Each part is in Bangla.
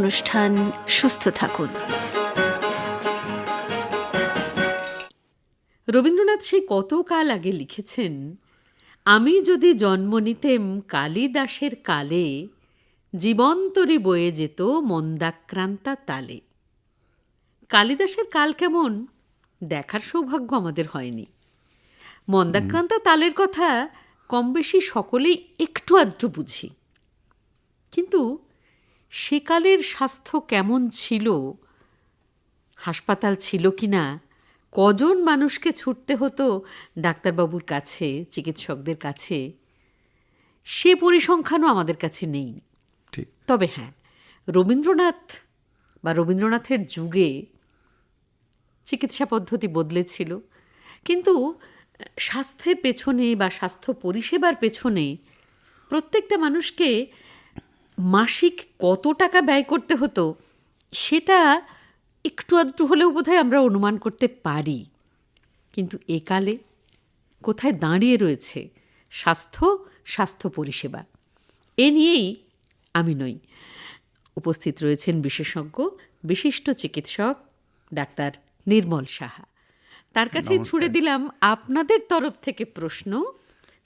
অনুষ্ঠান সুস্থ থাকুন। রবীন্দ্রনাথ সেই কত কাল আগে লিখেছেন আমি যদি জন্ম নিতেম কালিদাসের কালে জীবন্তরী বয়ে যেত মন্দাক্রান্তা তালে। কালিদাসের কাল কেমন? দেখার সৌভাগ্য আমাদের হয়নি। মন্দাক্রান্তা তালের কথা কম বেশি সকলেই একটু আধটু বুঝি। কিন্তু সেকালের স্বাস্থ্য কেমন ছিল? হাসপাতাল ছিল কি না কজন মানুষকে ছুটতে হতো ডাক্তারবাবুর কাছে চিকিৎসকদের কাছে? সে পরিসংখ্যানও আমাদের কাছে নেই। তবে হ্যাঁ রবীন্দ্রনাথ বা রবীন্দ্রনাথের যুগে চিকিৎসা পদ্ধতি বদলেছিল। কিন্তু স্বাস্থ্যের পেছনে বা স্বাস্থ্য পরিষেবার পেছনে প্রত্যেকটা মানুষকে মাসিক কত টাকা ব্যয় করতে হতো সেটা একটু আধটু হলেও বোধহয় আমরা অনুমান করতে পারি। কিন্তু একালে কোথায় দাঁড়িয়ে রয়েছে স্বাস্থ্য স্বাস্থ্য পরিষেবা? এ নিয়েই আমি নই। উপস্থিত রয়েছেন বিশেষজ্ঞ বিশিষ্ট চিকিৎসক ডাক্তার নির্মল সাহা। তার কাছে ছুড়ে দিলাম আপনাদের তরফ থেকে প্রশ্ন।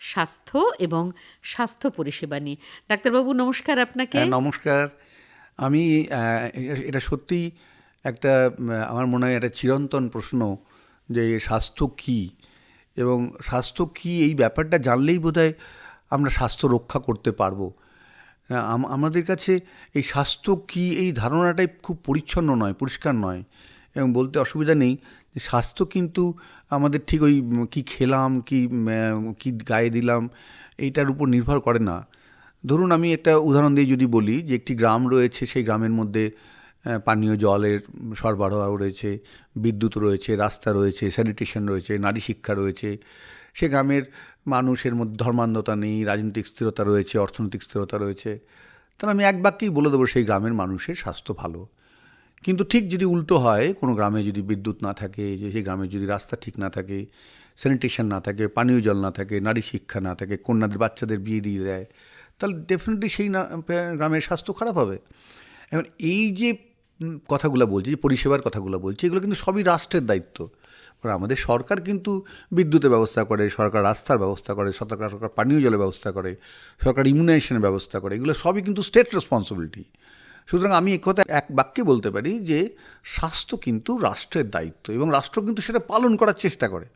স্বাস্থ্য এবং স্বাস্থ্য পরিষেবা নিয়ে। ডাক্তারবাবু নমস্কার আপনাকে। হ্যাঁ, নমস্কার। আমি এটা- সত্যি একটা আমার মনে হয় একটা চিরন্তন প্রশ্ন যে স্বাস্থ্য কী? এবং স্বাস্থ্য কী এই ব্যাপারটা জানলেই বোধহয় আমরা স্বাস্থ্য রক্ষা করতে পারব। আমাদের কাছে এই স্বাস্থ্য কী এই ধারণাটাই খুব পরিচ্ছন্ন নয় পরিষ্কার নয়। এবং বলতে অসুবিধা নেই স্বাস্থ্য কিন্তু আমাদের ঠিক ওই কী খেলাম, কী কী গায়ে দিলাম, এইটার উপর নির্ভর করে না। ধরুন আমি একটা উদাহরণ দিয়ে যদি বলি যে একটি গ্রাম রয়েছে, সেই গ্রামের মধ্যে পানীয় জলের সরবরাহ রয়েছে, বিদ্যুৎ রয়েছে, রাস্তা রয়েছে স্যানিটেশন রয়েছে, নারী শিক্ষা রয়েছে। সে গ্রামের মানুষের মধ্যে ধর্মান্ধতা নেই, রাজনৈতিক স্থিরতা রয়েছে, অর্থনৈতিক স্থিরতা রয়েছে। তাহলে আমি এক বাক্যেই বলে দেবো, সেই গ্রামের মানুষের স্বাস্থ্য ভালো। কিন্তু ঠিক যদি উল্টো হয়, কোনো গ্রামে যদি বিদ্যুৎ না থাকে যে সেই গ্রামে যদি রাস্তা ঠিক না থাকে স্যানিটেশন না থাকে, পানীয় জল না থাকে, নারী শিক্ষা না থাকে, কন্যাদের বাচ্চাদের বিয়ে দিয়ে দেয়, তাহলে ডেফিনেটলি সেই গ্রামের স্বাস্থ্য খারাপ হবে। এখন এই যে কথাগুলো বলছি, যে পরিষেবার কথাগুলো বলছি, এগুলো কিন্তু সবই রাষ্ট্রের দায়িত্ব। আমাদের সরকার কিন্তু বিদ্যুতের ব্যবস্থা করে, সরকার রাস্তার ব্যবস্থা করে, সরকার সরকার পানীয় জলের ব্যবস্থা করে, সরকার ইমিউনাইজেশনের ব্যবস্থা করে, এগুলো সবই কিন্তু স্টেট রেসপন্সিবিলিটি সুতরাং আমি একথা এক বাক্যে বলতে পারি যে, স্বাস্থ্য কিন্তু রাষ্ট্রের দায়িত্ব এবং রাষ্ট্র কিন্তু সেটা পালন করার চেষ্টা করে।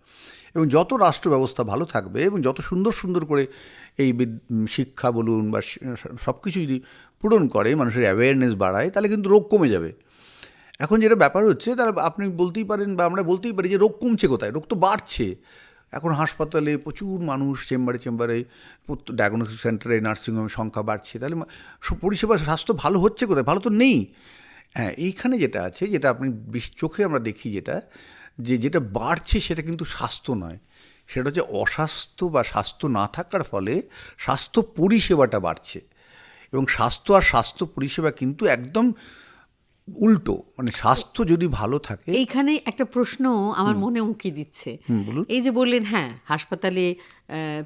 এবং যত রাষ্ট্র ব্যবস্থা ভালো থাকবে এবং যত সুন্দর সুন্দর করে এই শিক্ষা বলুন বা সব কিছু যদি পূরণ করে, মানুষের অ্যাওয়ারনেস বাড়ায়, তাহলে কিন্তু রোগ কমে যাবে। এখন যেটা ব্যাপার হচ্ছে, তাহলে আপনি বলতেই পারেন বা আমরা বলতেই পারি যে রোগ কমছে কোথায়? রোগ তো বাড়ছে। এখন হাসপাতালে প্রচুর মানুষ চেম্বারে চেম্বারে ডায়াগনোসিস সেন্টারে নার্সিংহোমের সংখ্যা বাড়ছে। তাহলে পরিষেবা স্বাস্থ্য ভালো হচ্ছে কোথায়? ভালো তো নেই। হ্যাঁ এইখানে যেটা আছে, যেটা আপনি বিশ- চোখে আমরা দেখি যেটা, যে যেটা বাড়ছে সেটা কিন্তু স্বাস্থ্য নয়। সেটা হচ্ছে অস্বাস্থ্য বা স্বাস্থ্য না থাকার ফলে স্বাস্থ্য পরিষেবাটা বাড়ছে। এবং স্বাস্থ্য আর স্বাস্থ্য পরিষেবা কিন্তু একদম উল্টো মানে স্বাস্থ্য যদি ভালো থাকে এইখানে একটা প্রশ্ন আমার মনে উঁকি দিচ্ছে। এই যে বললেন হ্যাঁ হাসপাতালে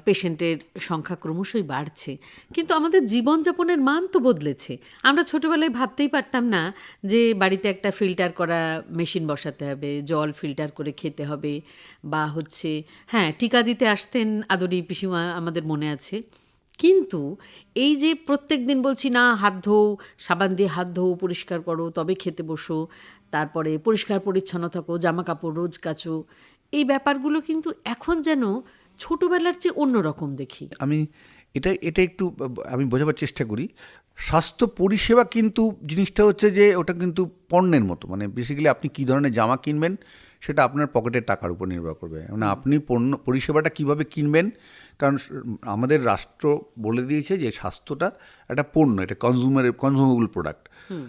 পেশেন্টের সংখ্যা ক্রমশই বাড়ছে। কিন্তু আমাদের জীবনযাপনের মান তো বদলেছে। আমরা ছোটবেলায় ভাবতেই পারতাম না যে বাড়িতে একটা ফিল্টার করা মেশিন বসাতে হবে জল ফিল্টার করে খেতে হবে বা হচ্ছে হ্যাঁ টিকা দিতে আসতেন আদরি পিসিমা আমাদের মনে আছে। কিন্তু এই যে প্রত্যেক দিন বলছি না হাত ধোও সাবান দিয়ে হাত ধোও পরিষ্কার করো তবে খেতে বসো তারপরে পরিষ্কার পরিচ্ছন্ন থাকো জামা কাপড় রোজ কাচো এই ব্যাপারগুলো কিন্তু এখন যেন ছোটোবেলার চেয়ে অন্যরকম দেখি। আমি এটা এটা একটু আমি বোঝাবার চেষ্টা করি। স্বাস্থ্য পরিষেবা কিন্তু জিনিসটা হচ্ছে যে ওটা কিন্তু পণ্যের মতো। মানে বেসিক্যালি আপনি কী ধরনের জামা কিনবেন সেটা আপনার পকেটের টাকার উপর নির্ভর করবে। মানে আপনি পণ্য পরিষেবাটা কীভাবে কিনবেন কারণ আমাদের রাষ্ট্র বলে দিয়েছে যে স্বাস্থ্যটা একটা পণ্য এটা কনজিউমার কনজিউমেবল প্রোডাক্ট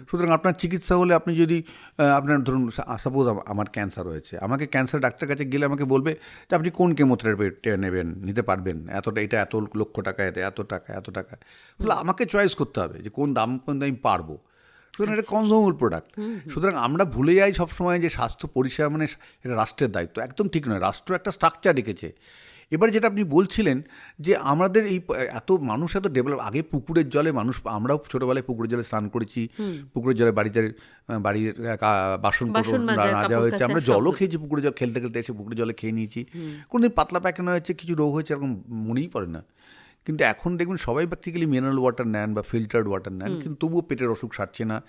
সুতরাং আপনার চিকিৎসা হলে আপনি যদি আপনার ধরুন সাপোজ আমার ক্যান্সার হয়েছে আমাকে ক্যান্সার ডাক্তার কাছে গেলে আমাকে বলবে যে আপনি কোন কেমোথেরাপি নেবেন নিতে পারবেন এতটা এটা এত লক্ষ টাকা এটা এত টাকা এত টাকা। বলে আমাকে চয়েস করতে হবে যে কোন দাম পর্যন্ত আমি পারব। সুতরাং এটা কনজিউমেবল প্রোডাক্ট সুতরাং আমরা ভুলে যাই সবসময় যে স্বাস্থ্য পরিষেবা মানে এটা রাষ্ট্রের দায়িত্ব। একদম ঠিক নয় রাষ্ট্র একটা স্ট্রাকচার রেখেছে। এবার যেটা আপনি বলছিলেন যে আমাদের এই এত মানুষ এত ডেভেলপ আগে পুকুরের জলে মানুষ আমরাও ছোটবেলায় পুকুরের জলে স্নান করেছি। পুকুরের জলে বাড়িতে বাড়ির বাসন মাজা, হয়েছে। আমরা জলও খেয়েছি পুকুরের জল খেলতে খেলতে এসে পুকুরের জলে খেয়ে নিয়েছি। কোনোদিন পাতলা পায়খানা হয়েছে কিছু রোগ হয়েছে এরকম মনেই পড়ে না। কিন্তু এখন দেখবেন সবাই প্র্যাকটিক্যালি মিনারেল ওয়াটার নেন বা ফিল্টার্ড ওয়াটার নেন কিন্তু তবুও পেটের অসুখ সারছে না।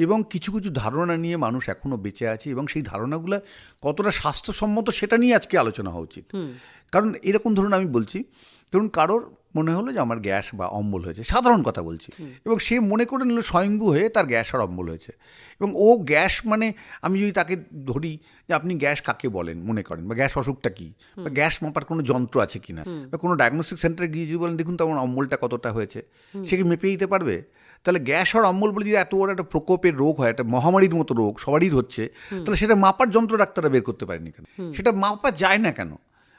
এবং কিছু কিছু ধারণা নিয়ে মানুষ এখনও বেঁচে আছে এবং সেই ধারণাগুলো কতটা স্বাস্থ্যসম্মত সেটা নিয়ে আজকে আলোচনা হওয়া উচিত। কারণ এরকম ধরুন আমি বলছি ধরুন কারোর মনে হলো যে আমার গ্যাস বা অম্বল হয়েছে সাধারণ কথা বলছি। এবং সে মনে করে নিল স্বয়ংভূ হয়ে তার গ্যাস আর অম্বল হয়েছে। এবং ও গ্যাস মানে আমি যদি তাকে ধরি যে আপনি গ্যাস কাকে বলেন মনে করেন বা গ্যাস অসুখটা কী? বা গ্যাস মাপার কোনো যন্ত্র আছে কি না বা কোনো ডায়াগনস্টিক সেন্টারে গিয়ে যদি বলেন দেখুন তো আমার অম্বলটা কতটা হয়েছে? সে কি মেপে দিতে পারবে? তাহলে গ্যাস আর অম্বল বলে যদি এত বড় একটা প্রকোপের রোগ হয় একটা মহামারীর মতো রোগ সবারই হচ্ছে তাহলে সেটা মাপার যন্ত্র ডাক্তাররা বের করতে পারেনি কেন? সেটা মাপা যায় না কেন?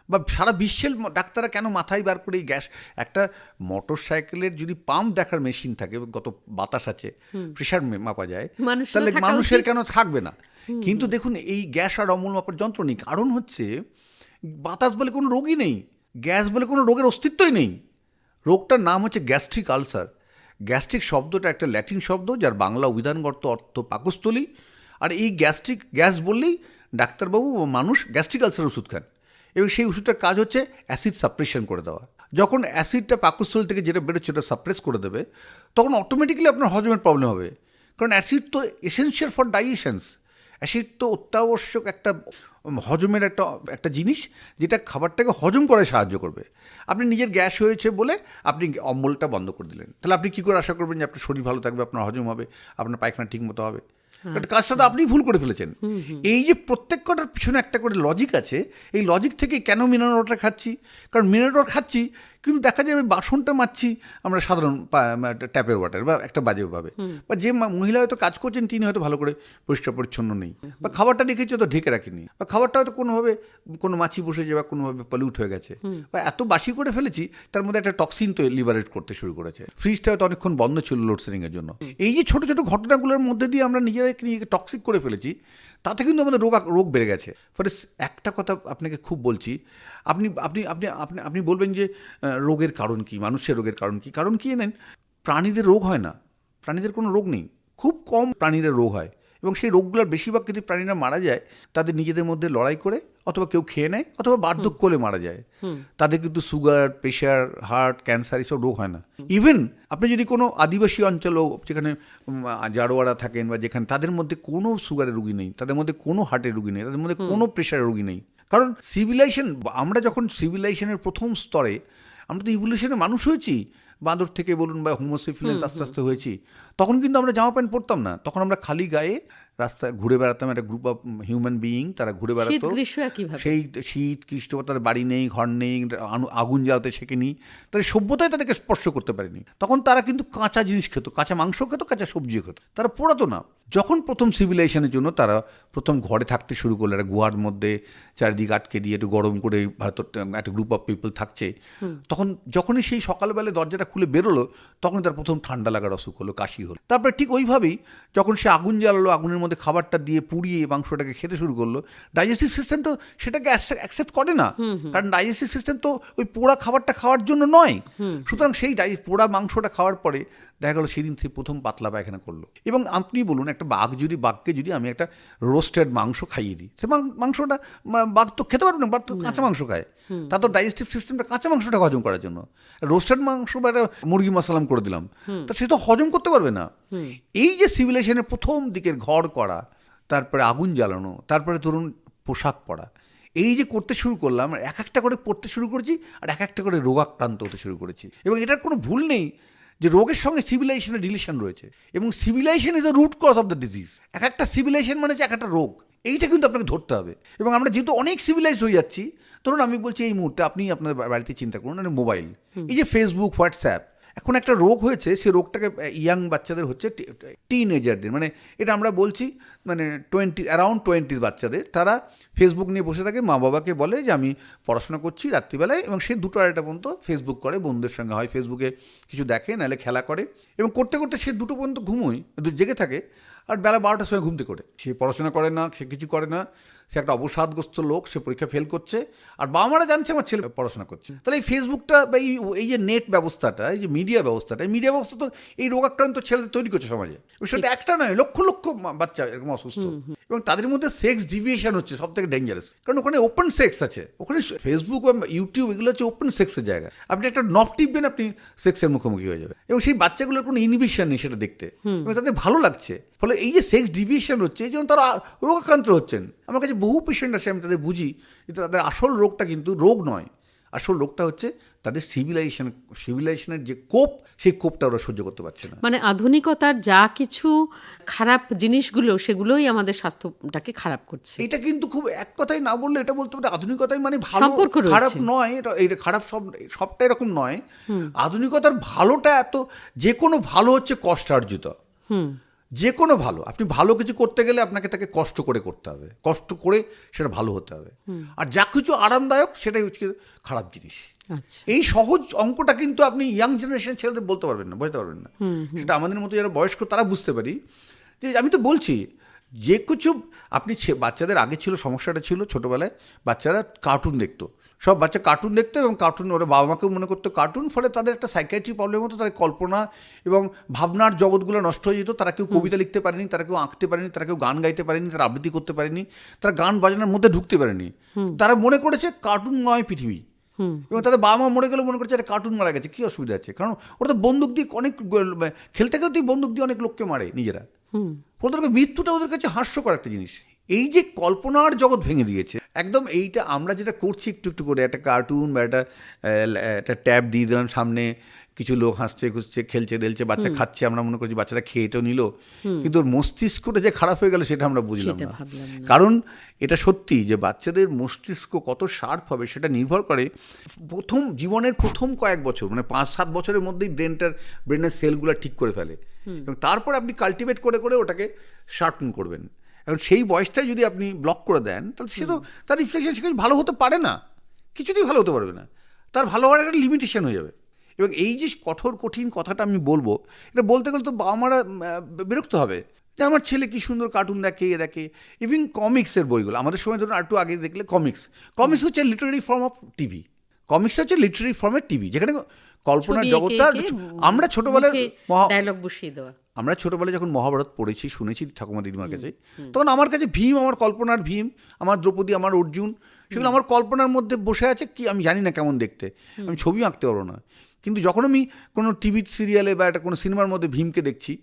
বা সারা বিশ্বের ডাক্তাররা কেন মাথায় বার করে এই গ্যাস? একটা মোটর সাইকেলের যদি পাম্প দেখার মেশিন থাকে গত বাতাস আছে প্রেশার মাপা যায় তাহলে মানুষের কেন থাকবে না? কিন্তু দেখুন এই গ্যাস আর অম্ল মাপার যন্ত্র নেই। কারণ হচ্ছে বাতাস বলে কোনো রোগই নেই। গ্যাস বলে কোনো রোগের অস্তিত্বই নেই। রোগটার নাম হচ্ছে গ্যাস্ট্রিক আলসার। গ্যাস্ট্রিক শব্দটা একটা ল্যাটিন শব্দ যার বাংলা অভিধানগত অর্থ পাকস্থলী। আর এই গ্যাস্ট্রিক, গ্যাস বললেই ডাক্তারবাবু মানুষ গ্যাস্ট্রিক আলসার ওষুধ খান। এবং সেই ওষুধটার কাজ হচ্ছে অ্যাসিড সাপ্রেশন করে দেওয়া। যখন অ্যাসিডটা পাকস্থলী থেকে যেটা বেরোচ্ছে সেটা সাপ্রেস করে দেবে, তখন অটোমেটিক্যালি আপনার হজমের প্রবলেম হবে। কারণ অ্যাসিড তো এসেন্সিয়াল ফর ডাইজেশনস অ্যাসিড তো অত্যাবশ্যক একটা হজমের একটা একটা জিনিস যেটা খাবারটাকে হজম করে সাহায্য করবে। আপনি নিজের গ্যাস হয়েছে বলে আপনি অম্বলটা বন্ধ করে দিলেন। তাহলে আপনি কী করে আশা করবেন যে আপনার শরীর ভালো থাকবে আপনার হজম হবে আপনার পায়খানা ঠিক মতো হবে কারণ কাজটা তো আপনি ভুল করে ফেলেছেন। এই যে প্রত্যেক কটার পিছনে একটা করে লজিক আছে এই লজিক থেকে কেন মিনারেল ওয়াটার খাচ্ছি? কারণ মিনারেল ওয়াটার খাচ্ছি কিন্তু দেখা যাবে বাসনটা মাজছি আমরা সাধারণ ট্যাপের ওয়াটার বা একটা বাজেভাবে বা যে মহিলা হয়তো কাজ করছেন তিনি হয়তো ভালো করে পরিষ্কার পরিচ্ছন্ন নেই। বা খাবারটা রেখেছি হয়তো ঢেকে রাখিনি। বা খাবারটা হয়তো কোনোভাবে কোনো মাছি বসেছে বা কোনোভাবে পলিউট হয়ে গেছে। বা এত বাসি করে ফেলেছি তার মধ্যে একটা টক্সিন তো লিবারেট করতে শুরু করেছে। ফ্রিজটা হয়তো অনেকক্ষণ বন্ধ ছিল লোডশেডিংয়ের জন্য। এই যে ছোট ছোট ঘটনাগুলোর মধ্যে দিয়ে আমরা নিজেরাই নিজেকে টক্সিক করে ফেলেছি তাতে কিন্তু আমাদের রোগ রোগ বেড়ে গেছে। ফলে একটা কথা আপনাকে খুব বলছি, আপনি আপনি আপনি আপনি আপনি বলবেন যে রোগের কারণ কি, মানুষের রোগের কারণ কি? কারণ কি নেন প্রাণীদের রোগ হয় না। প্রাণীদের কোনো রোগ নেই। খুব কম প্রাণীদের রোগ হয়। এবং সেই রোগগুলোর বেশিরভাগ ক্ষেত্রে প্রাণীরা মারা যায় তাদের নিজেদের মধ্যে লড়াই করে অথবা কেউ খেয়ে নেয় অথবা বার্ধক্য হলে মারা যায়। তাদের কিন্তু সুগার প্রেশার হার্ট ক্যান্সার এসব রোগ হয় না। ইভেন আপনি যদি কোনো আদিবাসী অঞ্চলও যেখানে জারোয়ারা থাকেন বা যেখানে তাদের মধ্যে কোনো সুগারের রুগী নেই তাদের মধ্যে কোনো হার্টের রুগী নেই তাদের মধ্যে কোনো প্রেশারের রুগী নেই। কারণ সিভিলাইজেশন আমরা যখন সিভিলাইজেশনের প্রথম স্তরে আমরা তো ইভলিউশনে মানুষ হয়েছি। বাঁদর থেকে বলুন বা হোমোসিফিলেন্স আস্তে আস্তে হয়েছি তখন কিন্তু আমরা জামা প্যান্ট পরতাম না। তখন আমরা খালি গায়ে রাস্তায় ঘুরে বেড়াতাম একটা গ্রুপ অফ হিউম্যান বিইং তারা ঘুরে বেড়াতো। সেই শীত কৃষ্ণ তাদের বাড়ি নেই ঘর নেই আগুন জ্বালাতে শেখেনি তাদের সভ্যতায় তাদেরকে স্পর্শ করতে পারেনি। তখন তারা কিন্তু কাঁচা জিনিস খেত কাঁচা মাংস খেত কাঁচা সবজি খেত। তারা পোড়াতো না। যখন প্রথম সিভিলাইজেশনের জন্য তারা প্রথম ঘরে থাকতে শুরু করল একটা গুহার মধ্যে চারিদিক আটকে দিয়ে একটু গরম করে ভারত একটা গ্রুপ অফ পিপল থাকছে তখন যখনই সেই সকালবেলা দরজাটা খুলে বেরোলো তখন তার প্রথম ঠান্ডা লাগার অসুখ হলো কাশি হলো। তারপরে ঠিক ওইভাবেই যখন সে আগুন জ্বালালো আগুনের মধ্যে খাবারটা দিয়ে পুড়িয়ে মাংসটাকে খেতে শুরু করল ডাইজেস্টিভ সিস্টেম তো সেটাকে অ্যাকসেপ্ট করে না। কারণ ডাইজেস্টিভ সিস্টেম তো ওই পোড়া খাবারটা খাওয়ার জন্য নয়। সুতরাং সেই পোড়া মাংসটা খাওয়ার পরে দেখা গেলো সেদিন থেকে প্রথম পাতলা পায়খানা করল। এবং আপনি বলুন একটা বাঘ যদি বাঘকে যদি আমি একটা রোস্টেড মাংস খাইয়ে দিই সে মাংসটা বাঘ তো খেতে পারবে না বাঘ তো কাঁচা মাংস খায়। তা তো ডাইজেস্টিভ সিস্টেমটা কাঁচা মাংসটা হজম করার জন্য। রোস্টেড মাংস বা একটা মুরগি মশলাম করে দিলাম তা সে তো হজম করতে পারবে না। এই যে সিভিলাইজেশনের প্রথম দিকের ঘর করা তারপরে আগুন জ্বালানো তারপরে ধরুন পোশাক পরা এই যে করতে শুরু করলাম এক একটা করে পড়তে শুরু করেছি আর এক একটা করে রোগাক্রান্ত হতে শুরু করেছি। এবং এটার কোনো ভুল নেই যে রোগের সঙ্গে সিভিলাইজেশনের রিলেশন রয়েছে এবং civilization is a root cause of the disease এক একটা সিভিলাইজেশন মানে হচ্ছে এক একটা রোগ। এইটা কিন্তু আপনাকে ধরতে হবে। এবং আমরা যেহেতু অনেক সিভিলাইজড হয়ে যাচ্ছি ধরুন আমি বলছি এই মুহূর্তে আপনি আপনার বাড়িতে চিন্তা করুন মানে মোবাইল এই যে ফেসবুক হোয়াটসঅ্যাপ এখন একটা রোগ হয়েছে, সে রোগটাকে ইয়াং বাচ্চাদের হচ্ছে টিন এজারদের মানে এটা আমরা বলছি মানে টোয়েন্টি অ্যারাউন্ড টোয়েন্টির বাচ্চাদের। তারা ফেসবুক নিয়ে বসে থাকে, মা বাবাকে বলে যে, আমি পড়াশোনা করছি রাত্রিবেলায়। এবং সে দুটো আড়াইটা পর্যন্ত ফেসবুক করে, বন্ধুদের সঙ্গে হয়। ফেসবুকে কিছু দেখে, নাহলে খেলা করে। এবং করতে করতে সে দুটো পর্যন্ত ঘুমোয় জেগে থাকে, আর বেলা বারোটার সময় ঘুমতে করে সে পড়াশোনা করে না, সে কিছু করে না। সে একটা অবসাদগ্রস্ত লোক সে পরীক্ষা ফেল করছে আর বাবা মারা জানছে আমার ছেলে পড়াশোনা করছে। তাহলে এই ফেসবুকটা বা এই এই যে নেট ব্যবস্থাটা এই যে মিডিয়া ব্যবস্থাটা এই মিডিয়া ব্যবস্থা তো এই রোগাক্রান্ত ছেলেদের তৈরি করছে সমাজে। সেটা একটা নয় লক্ষ লক্ষ বাচ্চা এরকম অসুস্থ। এবং তাদের মধ্যে সেক্স ডিভিয়েশন হচ্ছে সব থেকে ডেঞ্জারাস কারণ ওখানে ওপেন সেক্স আছে। ওখানে ফেসবুক বা ইউটিউব এগুলো হচ্ছে ওপেন সেক্সের জায়গা। আপনি একটা নব টিপবেন আপনি সেক্সের মুখোমুখি হয়ে যাবে এবং সেই বাচ্চাগুলোর কোনো ইনহিবিশন নেই সেটা দেখতে। এবং তাদের ভালো লাগছে। ফলে এই যে সেক্স ডিভিয়েশন হচ্ছে এই জন্য তারা রোগাক্রান্ত হচ্ছেন। আমার কাছে বহু পেশেন্ট আসে আমি তাদের বুঝি যে তাদের আসল রোগটা কিন্তু রোগ নয়। আসল রোগটা হচ্ছে তাদের সিভিলাইজেশন সিভিলাইজেশনের যে কোপ সেই কোপটা ওরা সহ্য করতে পারছে না। মানে আধুনিকতার যা কিছু খারাপ জিনিসগুলো সেগুলোই আমাদের স্বাস্থ্যটাকে খারাপ করছে। এটা কিন্তু খুব এক কথায় না বললে এটা বলতে পারে আধুনিকতাই মানে ভালো খারাপ নয় এটা এটা খারাপ সব সবটা এরকম নয়। আধুনিকতার ভালোটা এত যে কোনো ভালো হচ্ছে কষ্টার্জিত। যে কোনো ভালো। আপনি ভালো কিছু করতে গেলে আপনাকে তাকে কষ্ট করে করতে হবে। কষ্ট করে সেটা ভালো হতে হবে। আর যা কিছু আরামদায়ক সেটাই হচ্ছে খারাপ জিনিস। আচ্ছা। এই সহজ অঙ্কটা কিন্তু আপনি ইয়াং জেনারেশন ছেলেদের বলতে পারবেন না বুঝতে পারবেন না। সেটা আমাদের মতো যারা বয়স্ক তারা বুঝতে পারি। যে আমি তো বলছি যে কিছু আপনি বাচ্চাদের আগে ছিল সমস্যাটা ছিল ছোটোবেলায় বাচ্চারা কার্টুন দেখতো। সব বাচ্চা কার্টুন দেখতো এবং কার্টুন ওরা বাবা মাকেও মনে করতো কার্টুন ফলে তাদের একটা সাইকাইট্রি প্রবলেম হতো তাদের কল্পনা এবং ভাবনার জগৎগুলো নষ্ট হয়ে যেত। তারা কেউ কবিতা লিখতে পারেনি তারা কেউ আঁকতে পারেনি তারা কেউ গান গাইতে পারেনি তারা আবৃত্তি করতে পারেনি তারা গান বাজানোর মধ্যে ঢুকতে পারেনি। তারা মনে করেছে কার্টুন নয় পৃথিবী এবং তাদের বাবা মা মরে গেলে মনে করছে একটা কার্টুন মারা গেছে কি অসুবিধা আছে? কারণ ওরা তো বন্দুক দিয়ে অনেক খেলতে খেলতেই বন্দুক দিয়ে অনেক লোককে মারে নিজেরা। ওদেরকে মৃত্যুটা ওদের কাছে হাস্যকর একটা জিনিস। এই যে কল্পনার জগৎ ভেঙে দিয়েছে একদম এইটা আমরা যেটা করছি একটু একটু করে একটা কার্টুন বা একটা একটা ট্যাব দিয়ে দিলাম সামনে কিছু লোক হাসছে খুঁজছে খেলছে দেলছে বাচ্চা খাচ্ছে আমরা মনে করছি বাচ্চারা খেয়ে তো নিল কিন্তু ওর মস্তিষ্কটা যে খারাপ হয়ে গেল সেটা আমরা বুঝলাম না। কারণ এটা সত্যি যে বাচ্চাদের মস্তিষ্ক কত শার্প হবে সেটা নির্ভর করে প্রথম জীবনের প্রথম কয়েক বছর মানে পাঁচ সাত বছরের মধ্যেই ব্রেনটার ব্রেনের সেলগুলো ঠিক করে ফেলে। এবং তারপর আপনি কাল্টিভেট করে করে ওটাকে শার্পন করবেন। এখন সেই বয়সটাই যদি আপনি ব্লক করে দেন তাহলে সে তো তার রিফ্লেকশন সে ভালো হতে পারে না। কিছুতেই ভালো হতে পারবে না। তার ভালো হওয়ার একটা লিমিটেশন হয়ে যাবে। এবং এই যে কঠোর কঠিন কথাটা আমি বলব এটা বলতে গেলে তো বাবা মারা বিরক্ত হবে। যে আমার ছেলে কি সুন্দর কার্টুন দেখে এ দেখে। ইভিন কমিক্সের বইগুলো আমাদের সময় ধরুন আর একটু আগে দেখলে কমিক্স কমিক্স হচ্ছে literary form of TV comics হচ্ছে লিটারারি ফর্মের টিভি যেখানে কল্পনার জগৎটা আমরা ছোটবেলায় ডায়লগ বসিয়ে দেওয়া। আমরা ছোটবেলায় যখন মহাভারত পড়েছি শুনেছি ঠাকুমা দিদিমার কাছে তখন আমার কাছে ভীম আমার কল্পনার ভীম আমার দ্রৌপদী আমার অর্জুন সেগুলো আমার কল্পনার মধ্যে বসে আছে কি আমি জানি না কেমন দেখতে। আমি ছবি আঁকতে পারব না। কিন্তু যখন আমি কোনো টিভি সিরিয়ালে বা একটা কোনো সিনেমার মধ্যে ভীমকে দেখছি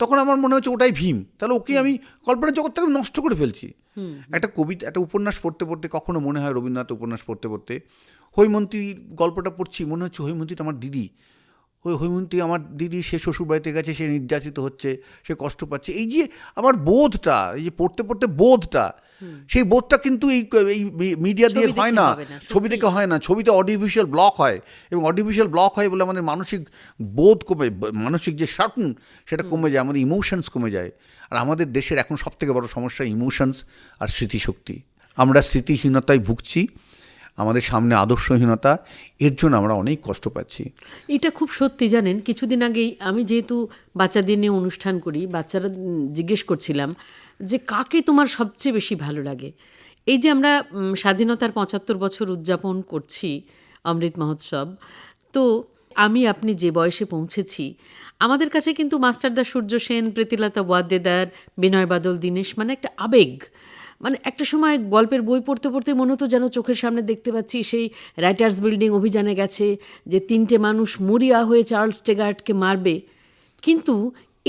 তখন আমার মনে হচ্ছে ওটাই ভীম। তাহলে ওকে আমি কল্পনার জগৎটাকে নষ্ট করে ফেলছি। একটা কবিতা একটা উপন্যাস পড়তে পড়তে কখনো মনে হয় রবীন্দ্রনাথ উপন্যাস পড়তে পড়তে হৈমন্তীর গল্পটা পড়ছি মনে হচ্ছে হৈমন্তীটা আমার দিদি। ওই হৈমন্তী আমার দিদি সে শ্বশুরবাড়িতে গেছে সে নির্যাতিত হচ্ছে সে কষ্ট পাচ্ছে। এই যে আমার বোধটা এই যে পড়তে পড়তে বোধটা সেই বোধটা কিন্তু এই এই মিডিয়া দিয়ে হয় না। ছবি। দেখে হয় না। ছবিতে অডিওভিজুয়াল ব্লক হয় এবং অডিওভিজুয়াল ব্লক হয় বলে আমাদের মানসিক বোধ কমে মানসিক যে শার্পন সেটা কমে যায় আমাদের ইমোশনস কমে যায়। আর আমাদের দেশের এখন সবথেকে বড় সমস্যা ইমোশনস আর স্মৃতিশক্তি। আমরা স্মৃতিহীনতায় ভুগছি আমাদের সামনে আদর্শহীনতা এর জন্য আমরা অনেক কষ্ট পাচ্ছি। এটা খুব সত্যি জানেন? কিছুদিন আগেই আমি যেহেতু বাচ্চাদের নিয়ে অনুষ্ঠান করি বাচ্চারা জিজ্ঞেস করছিলাম যে কাকে তোমার সবচেয়ে বেশি ভালো লাগে? এই যে আমরা স্বাধীনতার পঁচাত্তর বছর উদযাপন করছি অমৃত মহোৎসব, তো আমি আপনি যে বয়সে পৌঁছেছি, আমাদের কাছে কিন্তু মাস্টারদা সূর্য সেন, প্রীতিলতা ওয়াদ্দেদার, বিনয় বাদল, দীনেশ মানে একটা আবেগ। মানে একটা সময় গল্পের বই পড়তে পড়তে মনে হতো যেন চোখের সামনে দেখতে পাচ্ছি সেই রাইটার্স বিল্ডিং অভিযানে গেছে, যে তিনটে মানুষ মরিয়া হয়ে চার্লস টেগার্টকে মারবে। কিন্তু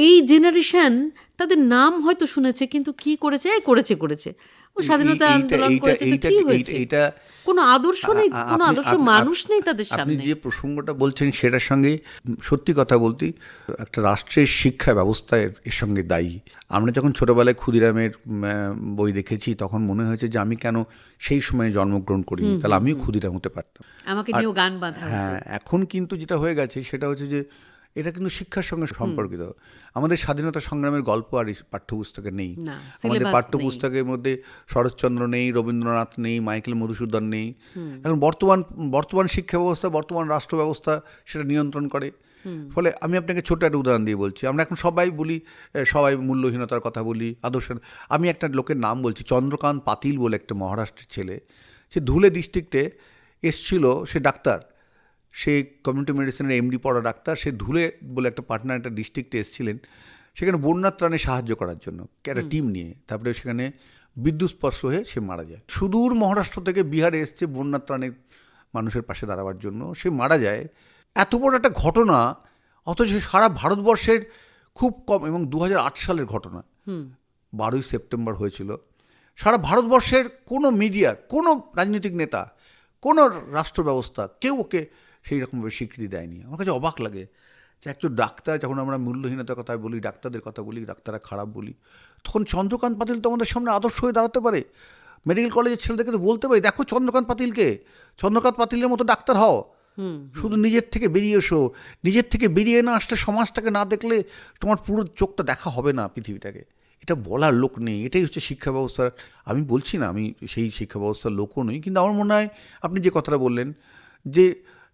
এই জেনারেশন তাদের নাম হয়তো শুনেছে কিন্তু কি করেছে? এই করেছে করেছে। ও স্বাধীনতা আন্দোলন করেছে তো কি হয়েছে? এইটা কোনো আদর্শ নেই কোনো আদর্শ মানুষ নেই তাদের আপনি যে প্রসঙ্গটা বলছেন সেটার সঙ্গে সত্যি কথা বলতে একটা রাষ্ট্রের শিক্ষা ব্যবস্থা এর এর সঙ্গে দায়ী। আমরা যখন ছোটবেলায় ক্ষুদিরামের বই দেখেছি তখন মনে হয়েছে যে আমি কেন সেই সময়ে জন্মগ্রহণ করি তাহলে আমিও ক্ষুদিরাম হতে পারতাম। আমাকে নিয়েও গান বাঁধা হ্যাঁ এখন কিন্তু যেটা হয়ে গেছে সেটা হচ্ছে যে এটা কিন্তু শিক্ষার সঙ্গে সম্পর্কিত। আমাদের স্বাধীনতা সংগ্রামের গল্প আর পাঠ্যপুস্তকে নেই। আমাদের পাঠ্যপুস্তকের মধ্যে শরৎচন্দ্র নেই রবীন্দ্রনাথ নেই মাইকেল মধুসূদন নেই। এখন বর্তমান বর্তমান শিক্ষা ব্যবস্থা বর্তমান রাষ্ট্র ব্যবস্থা সেটা নিয়ন্ত্রণ করে। ফলে আমি আপনাকে ছোট একটা উদাহরণ দিয়ে বলছি। আমরা এখন সবাই বলি সবাই মূল্যহীনতার কথা বলি আদর্শ আমি একটা লোকের নাম বলছি চন্দ্রকান্ত পাতিল বলে একটা মহারাষ্ট্রের ছেলে। সে ধুলে ডিস্ট্রিক্টে এসছিল সে ডাক্তার। সে কমিউনিটি মেডিসিনের এমডি পড়া ডাক্তার সে ধুলে বলে একটা পার্টনার একটা ডিস্ট্রিক্টে এসেছিলেন। সেখানে বন্যার ত্রাণে সাহায্য করার জন্য একটা টিম নিয়ে। তারপরে সেখানে বিদ্যুৎ স্পর্শ হয়ে সে মারা যায়। সুদূর মহারাষ্ট্র থেকে বিহারে এসছে বন্যার ত্রাণে মানুষের পাশে দাঁড়াবার জন্য। সে মারা যায়। এত বড় একটা ঘটনা অথচ সারা ভারতবর্ষের খুব কম এবং দু হাজার আট সালের ঘটনা। বারোই সেপ্টেম্বর হয়েছিল। সারা ভারতবর্ষের কোনো মিডিয়া কোনো রাজনৈতিক নেতা কোনো রাষ্ট্র ব্যবস্থা কেউ ওকে সেই রকমভাবে স্বীকৃতি দেয়নি। আমার কাছে অবাক লাগে যে একজন ডাক্তার যখন আমরা মূল্যহীনতার কথা বলি ডাক্তারদের কথা বলি ডাক্তাররা খারাপ বলি তখন চন্দ্রকান্ত পাতিল তো আমাদের সামনে আদর্শ হয়ে দাঁড়াতে পারে। মেডিকেল কলেজের ছেলেদেরকে তো বলতে পারি দেখো চন্দ্রকান্ত পাতিলকে চন্দ্রকান্ত পাতিলের মতো ডাক্তার হও। শুধু নিজের থেকে বেরিয়ে এসো নিজের থেকে বেরিয়ে না আসলে সমাজটাকে না দেখলে তোমার পুরো চোখটা দেখা হবে না পৃথিবীটাকে। এটা বলার লোক নেই এটাই হচ্ছে শিক্ষা ব্যবস্থার আমি বলছি না আমি সেই শিক্ষা ব্যবস্থার লোকও নই কিন্তু আমার মনে হয় আপনি যে কথাটা বললেন যে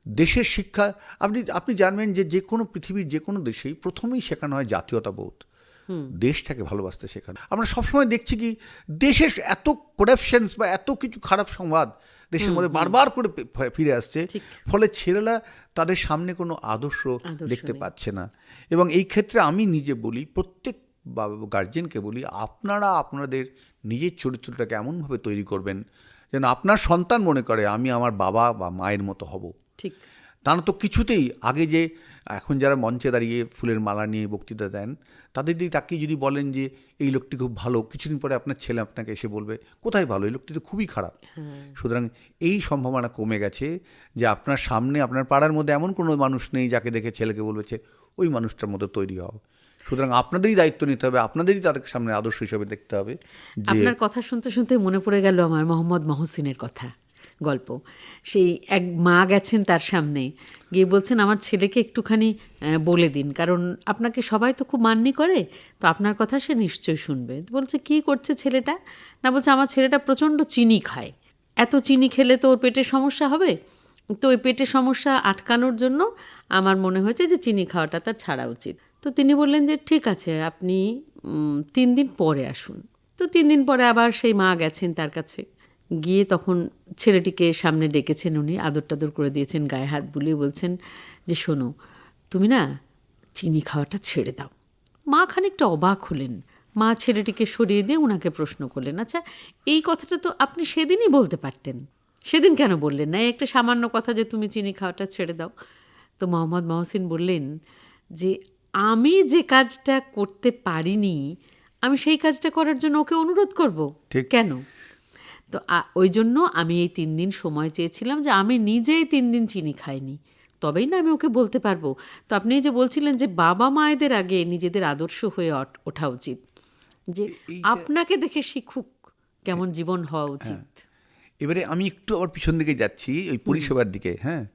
দেশের শিক্ষা আপনি আপনি জানবেন যে যে কোনো পৃথিবীর যে কোনো দেশেই প্রথমেই শেখানো হয় জাতীয়তাবোধ। দেশটাকে ভালোবাসতে শেখানো। আমরা সবসময় দেখছি কি দেশের এত করাপশনস বা এত কিছু খারাপ সংবাদ দেশের মধ্যে বারবার করে ফিরে আসছে। ফলে ছেলেরা তাদের সামনে কোনো আদর্শ দেখতে পাচ্ছে না। এবং এই ক্ষেত্রে আমি নিজে বলি প্রত্যেক গার্জেনকে বলি আপনারা আপনাদের নিজের চরিত্রটাকে এমনভাবে তৈরি করবেন যেন আপনার সন্তান মনে করে আমি আমার বাবা বা মায়ের মতো হব। ঠিক। তারা তো কিছুতেই আগে যে এখন যারা মঞ্চে দাঁড়িয়ে ফুলের মালা নিয়ে বক্তৃতা দেন তাদের দিকে তাকে যদি বলেন যে এই লোকটি খুব ভালো কিছুদিন পরে আপনার ছেলে আপনাকে এসে বলবে কোথায় ভালো? এই লোকটি তো খুবই খারাপ। সুতরাং এই সম্ভাবনা কমে গেছে যে আপনার সামনে আপনার পাড়ার মধ্যে এমন কোনো মানুষ নেই যাকে দেখে ছেলেকে বলবে যে ওই মানুষটার মতো তৈরি হও। সুতরাং আপনাদেরই দায়িত্ব নিতে হবে, আপনাদেরই তাদের সামনে আদর্শ হিসেবে দেখতে হবে আপনার কথা শুনতে শুনতে মনে পড়ে গেল আমার মোহাম্মদ মহসিনের কথা, গল্প। সেই এক মা গেছেন তার সামনে, গিয়ে বলছেন, আমার ছেলেকে একটুখানি বলে দিন, কারণ আপনাকে সবাই তো খুব মান্যি করে, তো আপনার কথা সে নিশ্চয়ই শুনবে। বলছে, কি করছে ছেলেটা? না, বলছে, আমার ছেলেটা প্রচণ্ড চিনি খায়, এত চিনি খেলে তো ওর পেটের সমস্যা হবে, তো ওই পেটের সমস্যা আটকানোর জন্য আমার মনে হয়েছে যে চিনি খাওয়াটা তার ছাড়া উচিত। তো তিনি বললেন যে, ঠিক আছে, আপনি তিন দিন পরে আসুন। তো তিন দিন পরে আবার সেই মা গেছেন তার কাছে। গিয়ে তখন ছেলেটিকে সামনে ডেকেছেন উনি আদর টাদর করে দিয়েছেন, গায়ে হাত বুলিয়ে বলছেন যে, শোনো, তুমি না চিনি খাওয়াটা ছেড়ে দাও। মা খানিকটা অবাক হলেন। মা ছেলেটিকে সরিয়ে দিয়ে ওনাকে প্রশ্ন করলেন আচ্ছা এই কথাটা তো আপনি সেদিনই বলতে পারতেন। সেদিন কেন বললেন না? একটা সামান্য কথা যে, তুমি চিনি খাওয়াটা ছেড়ে দাও। তো মোহাম্মদ মহসিন বললেন যে আমি যে কাজটা করতে পারিনি আমি সেই কাজটা করার জন্য ওকে অনুরোধ করব। কেন? তো ওই জন্য আমি এই তিন দিন সময় চেয়েছিলাম যে আমি নিজেই তিন দিন চিনি খাইনি। তবেই না আমি ওকে বলতে পারব। তো আপনি যে বলছিলেন যে বাবা মায়েদের আগে নিজেদের আদর্শ হয়ে ওঠা উচিত। যে আপনাকে দেখে শিখুক কেমন জীবন হওয়া উচিত। এবারে আমি একটু আবার পিছন দিকে যাচ্ছি ওই পরিষেবার দিকে হ্যাঁ।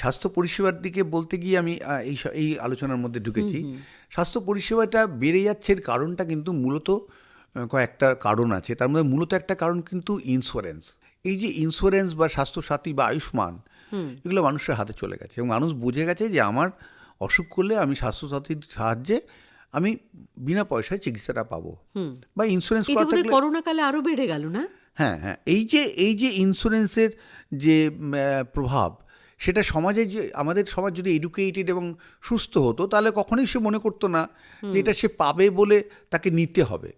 স্বাস্থ্য পরিষেবার দিকে বলতে গিয়ে আমি এই এই আলোচনার মধ্যে ঢুকেছি। স্বাস্থ্য পরিষেবাটা বেড়ে যাচ্ছে এর কারণটা কিন্তু মূলত কয়েকটা কারণ আছে। তার মধ্যে মূলত একটা কারণ কিন্তু ইন্স্যুরেন্স এই যে ইন্স্যুরেন্স বা স্বাস্থ্যসাথী বা আয়ুষ্মান এগুলো মানুষের হাতে চলে গেছে এবং মানুষ বুঝে গেছে যে আমার অসুখ করলে আমি স্বাস্থ্যসাথীর সাহায্যে আমি বিনা পয়সায় চিকিৎসাটা পাবো। বা ইন্স্যুরেন্স এটা করা বোধহয় থাকলে করোনাকালে আরও বেড়ে গেল না? হ্যাঁ হ্যাঁ। এই যে এই যে ইন্স্যুরেন্সের যে প্রভাব সেটা সমাজে যে আমাদের সমাজ যদি এডুকেটেড এবং সুস্থ হতো তাহলে কখনোই সে মনে করতো না যে এটা সে পাবে বলে তাকে নিতে হবে।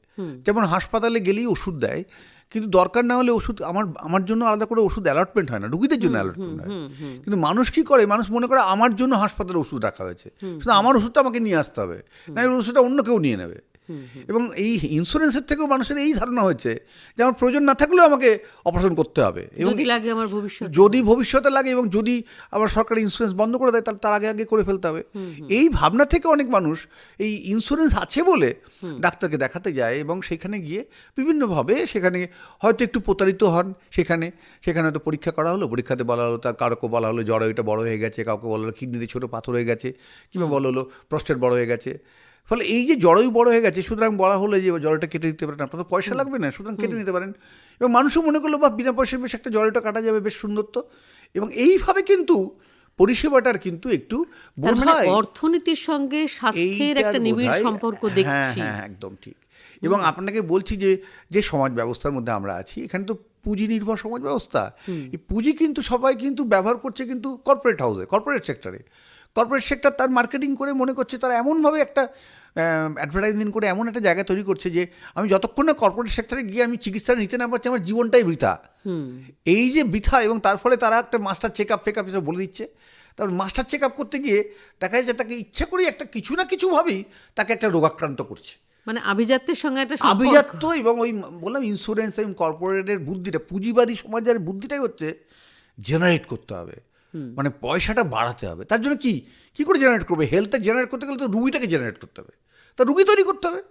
যেমন হাসপাতালে গেলেই ওষুধ দেয় কিন্তু দরকার না হলে ওষুধ আমার আমার জন্য আলাদা করে ওষুধ অ্যালটমেন্ট হয় না রুগীদের জন্য অ্যালটমেন্ট হয় কিন্তু মানুষ কি করে? মানুষ মনে করে আমার জন্য হাসপাতালে ওষুধ রাখা হয়েছে। শুধু আমার ওষুধটা আমাকে নিয়ে আসতে হবে। না ওষুধটা অন্য কেউ নিয়ে নেবে। এবং এই ইন্স্যুরেন্সের থেকেও মানুষের এই ধারণা হয়েছে যে আমার প্রয়োজন না থাকলেও আমাকে অপারেশন করতে হবে। এবং লাগে আমার ভবিষ্যৎ। যদি ভবিষ্যতে লাগে এবং যদি আবার সরকার ইন্স্যুরেন্স বন্ধ করে দেয় তাহলে তার আগে আগে করে ফেলতে হবে। এই ভাবনা থেকে অনেক মানুষ এই ইন্স্যুরেন্স আছে বলে ডাক্তারকে দেখাতে যায় এবং সেখানে গিয়ে বিভিন্নভাবে সেখানে হয়তো একটু প্রতারিত হন সেখানে সেখানে হয়তো পরীক্ষা করা হলো পরীক্ষাতে বলা হলো তার কারোকে বলা হলো জ্বর এটা বড় হয়ে গেছে কাউকে বলা হলো কিডনিতে ছোটো পাথর হয়ে গেছে কিংবা বলা হলো প্রস্টেট বড় হয়ে গেছে। ফলে এই যে জড়ই বড় হয়ে গেছে সুতরাং বলা হলো যে জড়টা কেটে দিতে পারেন আপনার তো পয়সা লাগবে না সুতরাং কেটে নিতে পারেন। এবং মানুষও মনে করল বা বিনা পয়সায় বেশ একটা জড়টা কাটা যাবে বেশ সুন্দর তো। এবং এইভাবে কিন্তু পরিষেবাটার কিন্তু একটু মানে অর্থনীতির সঙ্গে স্বাস্থ্যের একটা নিবিড় সম্পর্ক হ্যাঁ, দেখছি। হ্যাঁ একদম ঠিক। এবং আপনাকে বলছি যে যে সমাজ ব্যবস্থার মধ্যে আমরা আছি এখানে তো পুঁজি নির্ভর সমাজ ব্যবস্থা। এই পুঁজি কিন্তু সবাই কিন্তু ব্যবহার করছে কিন্তু কর্পোরেট হাউসে কর্পোরেট সেক্টরে কর্পোরেট সেক্টর তার মার্কেটিং করে মনে করছে তারা এমনভাবে একটা অ্যাডভার্টাইজমেন্ট করে এমন একটা জায়গা তৈরি করছে যে আমি যতক্ষণ না কর্পোরেট সেক্টরে গিয়ে আমি চিকিৎসা নিতে না পারছি আমার জীবনটাই বৃথা। এই যে বৃথা এবং তার ফলে তারা একটা master check up fake up এসব বলে দিচ্ছে। তারপর মাস্টার চেক আপ করতে গিয়ে দেখা যায় তাকে ইচ্ছা করেই একটা কিছু না কিছুভাবেই তাকে একটা রোগাক্রান্ত করছে। মানে আভিজাত্যের সঙ্গে একটা আভিজাত্য এবং ওই বললাম ইন্স্যুরেন্স এবং কর্পোরেটের বুদ্ধিটা পুঁজিবাদী সমাজের বুদ্ধিটাই হচ্ছে জেনারেট করতে হবে। মানে পয়সাটা বাড়াতে হবে। তার জন্য কি? কি করে জেনারেট করবে? হেলথটা জেনারেট করতে গেলে তো রুগীটাকে জেনারেট করতে হবে। তা রুগী তৈরি করতে হবে।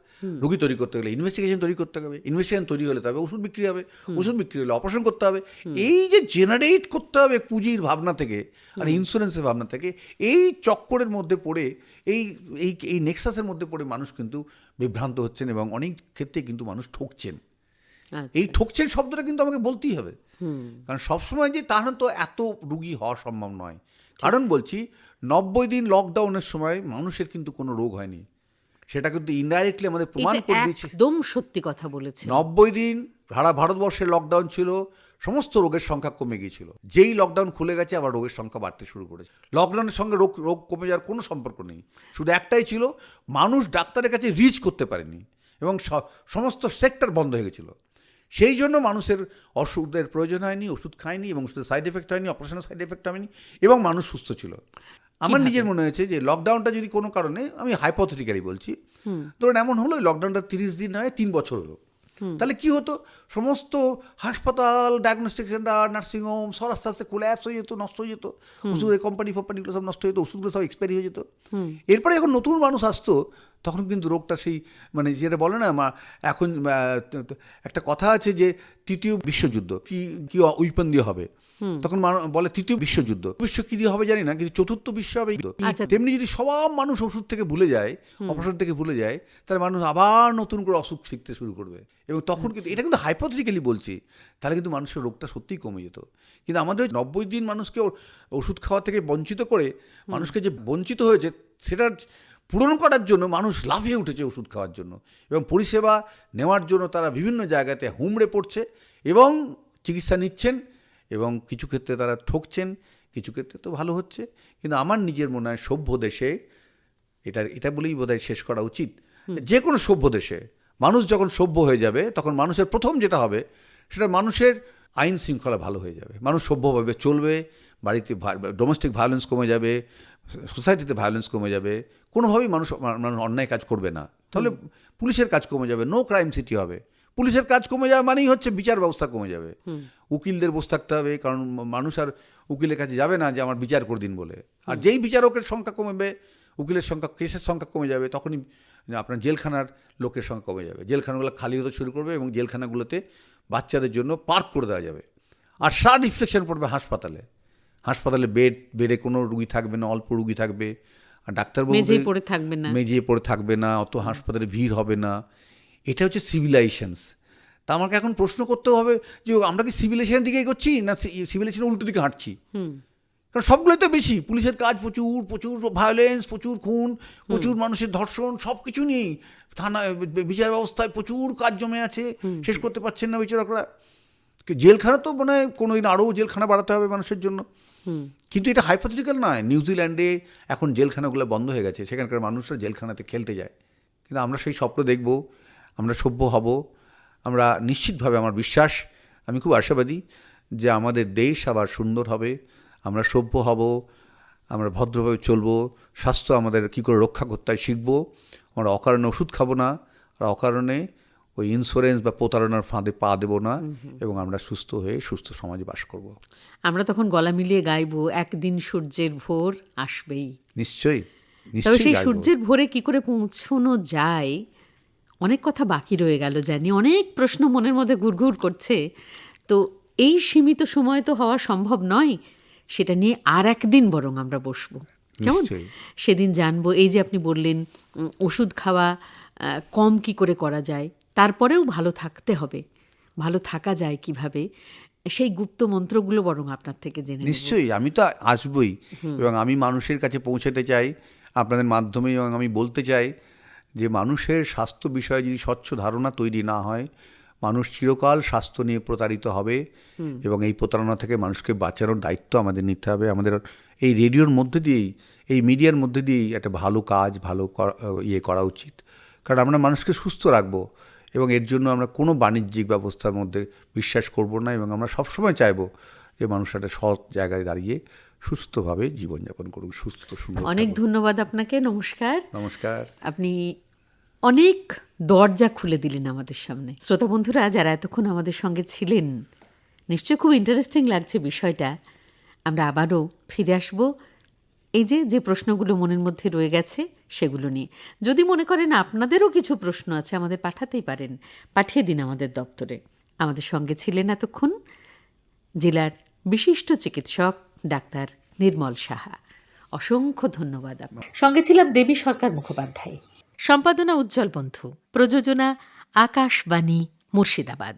রুগী তৈরি করতে গেলে ইনভেস্টিগেশন তৈরি করতে হবে। ইনভেস্টিগেশন তৈরি হলে তবে ওষুধ বিক্রি হবে। ওষুধ বিক্রি হলে অপারেশন করতে হবে। এই যে জেনারেট করতে হবে পুঁজির ভাবনা থেকে আর ইন্স্যুরেন্সের ভাবনা থেকে এই চক্করের মধ্যে পড়ে এই এই এই নেক্সাসের মধ্যে পড়ে মানুষ কিন্তু বিভ্রান্ত হচ্ছেন এবং অনেক ক্ষেত্রে কিন্তু মানুষ ঠকছেন। এই ঠকছেন শব্দটা কিন্তু আমাকে বলতেই হবে। কারণ সবসময় যে তাহলে তো এত রুগী হওয়া সম্ভব নয়। কারণ বলছি নব্বই দিন লকডাউনের সময় মানুষের কিন্তু কোনো রোগ হয়নি। সেটা কিন্তু ইনডাইরেক্টলি আমাদের প্রমাণ করে দিয়েছে। একদম সত্যি কথা বলেছে নব্বই দিন সারা ভারতবর্ষে লকডাউন ছিল সমস্ত রোগের সংখ্যা কমে গিয়েছিল। যেই লকডাউন খুলে গেছে আবার রোগের সংখ্যা বাড়তে শুরু করেছে। লকডাউনের সঙ্গে রোগ রোগ কমে যাওয়ার কোনো সম্পর্ক নেই। শুধু একটাই ছিল মানুষ ডাক্তারের কাছে রিচ করতে পারেনি এবং সমস্ত সেক্টর বন্ধ হয়ে গেছিল। সেই জন্য মানুষের ওষুধের প্রয়োজন হয়নি ওষুধ খায়নি এবং ওষুধের সাইড এফেক্ট হয়নি অপারেশনের সাইড এফেক্ট হয়নি এবং মানুষ সুস্থ ছিল। আমার নিজের মনে হয়েছে যে লকডাউনটা যদি কোনো কারণে আমি হাইপোথেটিক্যালি বলছি ধরুন এমন হলো লকডাউনটা তিরিশ দিন নয় তিন বছর হলো। তাহলে কি হতো? সমস্ত হাসপাতাল ডায়াগনস্টিক সেন্টার নার্সিংহোম সব আস্তে আস্তে কোল্যাপস হয়ে যেত নষ্ট হয়ে যেত। ওষুধের কোম্পানি ফোম্পানিগুলো সব নষ্ট হয়ে যেত ওষুধগুলো সব এক্সপায়ারি হয়ে যেত। এরপরে যখন নতুন মানুষ আসতো তখন কিন্তু রোগটা সেই মানে যেটা বলে না এখন একটা কথা আছে যে তৃতীয় বিশ্বযুদ্ধ কি কি উইপন দিয়ে হবে? তখন বলে তৃতীয় বিশ্বযুদ্ধ। বিশ্ব কি দিয়ে হবে জানি না কিন্তু চতুর্থ বিশ্ব হবে। আচ্ছা। তেমনি যদি সব মানুষ ওষুধ থেকে ভুলে যায় অপারেশন থেকে ভুলে যায় তাহলে মানুষ আবার নতুন করে অসুখ শিখতে শুরু করবে। এবং তখন কিন্তু এটা কিন্তু হাইপোথেটিক্যালি বলছি তাহলে কিন্তু মানুষের রোগটা সত্যিই কমে যেত। কিন্তু আমাদের নব্বই দিন মানুষকে ওষুধ খাওয়া থেকে বঞ্চিত করে মানুষকে যে বঞ্চিত হয়েছে সেটা পূরণ করার জন্য মানুষ লাফিয়ে উঠেছে ওষুধ খাওয়ার জন্য এবং পরিষেবা নেওয়ার জন্য তারা বিভিন্ন জায়গাতে হুমড়ে পড়ছে এবং চিকিৎসা নিচ্ছেন এবং কিছু ক্ষেত্রে তারা ঠকছেন কিছু ক্ষেত্রে তো ভালো হচ্ছে। কিন্তু আমার নিজের মনে হয় সভ্য দেশে এটা এটা বলেই বোধহয় শেষ করা উচিত। যে কোনো সভ্য দেশে মানুষ যখন সভ্য হয়ে যাবে তখন মানুষের প্রথম যেটা হবে সেটা মানুষের আইন শৃঙ্খলা ভালো হয়ে যাবে। মানুষ সভ্যভাবে চলবে বাড়িতে ডোমেস্টিক ভায়োলেন্স কমে যাবে সোসাইটিতে ভায়োলেন্স কমে যাবে কোনোভাবেই মানুষ মানুষ অন্যায় কাজ করবে না। তাহলে পুলিশের কাজ কমে যাবে নো ক্রাইম সিটি হবে। পুলিশের কাজ কমে যাওয়া মানেই হচ্ছে বিচার ব্যবস্থা কমে যাবে। উকিলদের বসে থাকতে হবে কারণ মানুষ আর উকিলের কাছে যাবে না যে আমার বিচার করে দিন বলে। আর যেই বিচারকের সংখ্যা কমবে উকিলের সংখ্যা কেসের সংখ্যা কমে যাবে তখনই আপনার জেলখানার লোকের সংখ্যা কমে যাবে। জেলখানাগুলো খালি হতে শুরু করবে এবং জেলখানাগুলোতে বাচ্চাদের জন্য পার্ক করে দেওয়া যাবে। আর সার রিফ্লেকশন পড়বে হাসপাতালে। হাসপাতালে বেড বেডে কোনো রুগী থাকবে না অল্প রুগী থাকবে। আর ডাক্তারবাবু মেঝেই পড়ে থাকবে না। মেঝে পড়ে থাকবে না অত হাসপাতালে ভিড় হবে না। এটা হচ্ছে সিভিলাইজেশনস তা আমাকে এখন প্রশ্ন করতে হবে যে আমরা কি সিভিলাইজেশনের দিকে এগোচ্ছি না সিভিলাইজেশনের উল্টো দিকে হাঁটছি? কারণ সবগুলোই তো বেশি। পুলিশের কাজ প্রচুর প্রচুর ভায়োলেন্স প্রচুর খুন প্রচুর মানুষের ধর্ষণ সব কিছু নিয়েই। থানা বিচার ব্যবস্থায় প্রচুর কাজ জমে আছে। শেষ করতে পারছেন না বিচারকরা। জেলখানা তো মনে কোনোদিন আরও জেলখানা বাড়াতে হবে মানুষের জন্য। কিন্তু এটা হাইপোথেটিক্যাল নয়। নিউজিল্যান্ডে এখন জেলখানাগুলো বন্ধ হয়ে গেছে। সেখানকার মানুষরা জেলখানাতে খেলতে যায়। কিন্তু আমরা সেই স্বপ্ন দেখব, আমরা সভ্য হব, আমরা নিশ্চিতভাবে আমার বিশ্বাস, আমি খুব আশাবাদী যে আমাদের দেশ আবার সুন্দর হবে, আমরা সভ্য হব, আমরা ভদ্রভাবে চলবো, স্বাস্থ্য আমাদের কী করে রক্ষা করতে হয় শিখব, আমরা অকারণে ওষুধ খাব না, আর অকারণে ওই ইন্স্যুরেন্স বা প্রতারণার ফাঁদে পা দেবো না এবং আমরা সুস্থ হয়ে সুস্থ সমাজে বাস করব। আমরা তখন গলা মিলিয়ে গাইবো একদিন সূর্যের ভোর আসবেই। নিশ্চয়ই তবে সেই সূর্যের ভোরে কি করে পৌঁছানো যায় অনেক কথা বাকি রয়ে গেল জানি। অনেক প্রশ্ন মনের মধ্যে ঘুরঘুর করছে। তো এই সীমিত সময় তো হওয়া সম্ভব নয় সেটা নিয়ে আর একদিন বরং আমরা বসবো। কেমন? সেদিন জানব এই যে আপনি বললেন ওষুধ খাওয়া কম কি করে করা যায়? তারপরেও ভালো থাকতে হবে। ভালো থাকা যায় কীভাবে? সেই গুপ্ত মন্ত্রগুলো বরং আপনার থেকে জেনে নিশ্চয়ই আমি তো আসবই এবং আমি মানুষের কাছে পৌঁছাতে চাই আপনাদের মাধ্যমে এবং আমি বলতে চাই যে মানুষের স্বাস্থ্য বিষয়ে যদি স্বচ্ছ ধারণা তৈরি না হয় মানুষ চিরকাল স্বাস্থ্য নিয়ে প্রতারিত হবে এবং এই প্রতারণা থেকে মানুষকে বাঁচানোর দায়িত্ব আমাদের নিতে হবে। আমাদের এই রেডিওর মধ্যে দিয়েই এই মিডিয়ার মধ্যে দিয়েই একটা ভালো কাজ ভালো করা- ইয়ে করা উচিত। কারণ আমরা মানুষকে সুস্থ রাখব। এবং এর জন্য আমরা কোনো বাণিজ্যিক ব্যবস্থার মধ্যে বিশ্বাস করব না এবং আমরা সবসময় চাইব যে মানুষ একটা সৎ জায়গায় দাঁড়িয়ে সুস্থভাবে জীবনযাপন করুক সুস্থ সুন্দর অনেক ধন্যবাদ আপনাকে নমস্কার। নমস্কার। আপনি অনেক দরজা খুলে দিলেন আমাদের সামনে। শ্রোতা বন্ধুরা যারা এতক্ষণ আমাদের সঙ্গে ছিলেন নিশ্চয় খুব ইন্টারেস্টিং লাগছে বিষয়টা। আমরা আবারও ফিরে আসব। এই যে যে প্রশ্নগুলো মনের মধ্যে রয়ে গেছে সেগুলো নিয়ে। যদি মনে করেন আপনাদেরও কিছু প্রশ্ন আছে আমাদের পাঠাতেই পারেন। পাঠিয়ে দিন আমাদের দপ্তরে। আমাদের সঙ্গে ছিলেন এতক্ষণ জেলার বিশিষ্ট চিকিৎসক ডাক্তার নির্মল সাহা। অসংখ্য ধন্যবাদ আপনার সঙ্গে ছিলাম দেবী সরকার মুখোপাধ্যায়। সম্পাদনা উজ্জ্বল বন্ধু। প্রযোজনা আকাশবাণী মুর্শিদাবাদ।